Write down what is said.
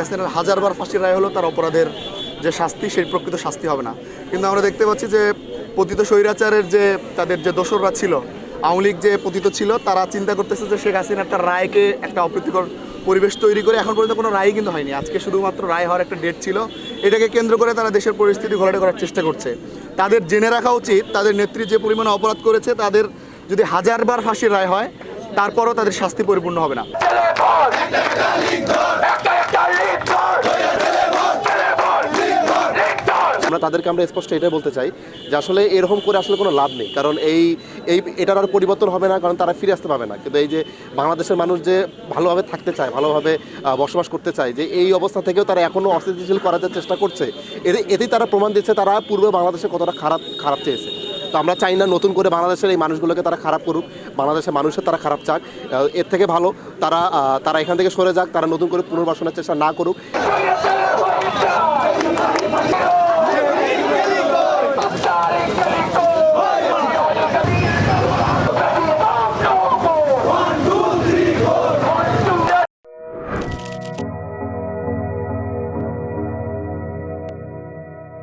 হাসিনার হাজারবার ফাঁসির রায় হলো তার অপরাধের যে শাস্তি, সেই প্রকৃত শাস্তি হবে না। কিন্তু আমরা দেখতে পাচ্ছি যে পতিত স্বৈরাচারের যে, তাদের যে দোসররা ছিল, আওয়ামী লীগ যে পতিত ছিল, তারা চিন্তা করতেছে যে শেখ হাসিনা একটা রায়কে একটা অপ্রীতিকর পরিবেশ তৈরি করে এখন পর্যন্ত কোনো রায় কিন্তু হয়নি। আজকে শুধুমাত্র রায় হওয়ার একটা ডেট ছিল। এটাকে কেন্দ্র করে তারা দেশের পরিস্থিতি ঘোলাটে করার চেষ্টা করছে। তাদের জেনে রাখা উচিত, তাদের নেত্রী যে পরিমাণে অপরাধ করেছে, তাদের যদি হাজারবার ফাঁসির রায় হয়, তারপরও তাদের শাস্তি পরিপূর্ণ হবে না। আমরা তাদেরকে আমরা স্পষ্ট এটাই বলতে চাই যে আসলে এরকম করে আসলে কোনো লাভ নেই। কারণ এই এই, এটার আর পরিবর্তন হবে না, কারণ তারা ফিরে আসতে পাবে না। কিন্তু এই যে বাংলাদেশের মানুষ যে ভালোভাবে থাকতে চায়, ভালোভাবে বসবাস করতে চায়, যে এই অবস্থা থেকেও তারা এখনও অস্থিতিশীল করার চেষ্টা করছে, এতে, এতেই তারা প্রমাণ দিচ্ছে তারা পূর্বে বাংলাদেশে কতটা খারাপ খারাপ চেয়েছে। তো আমরা চাই না নতুন করে বাংলাদেশের এই মানুষগুলোকে তারা খারাপ করুক, বাংলাদেশের মানুষের তারা খারাপ চাক। এর থেকে ভালো, তারা তারা এখান থেকে সরে যাক, তারা নতুন করে পুনর্বাসনের চেষ্টা না করুক।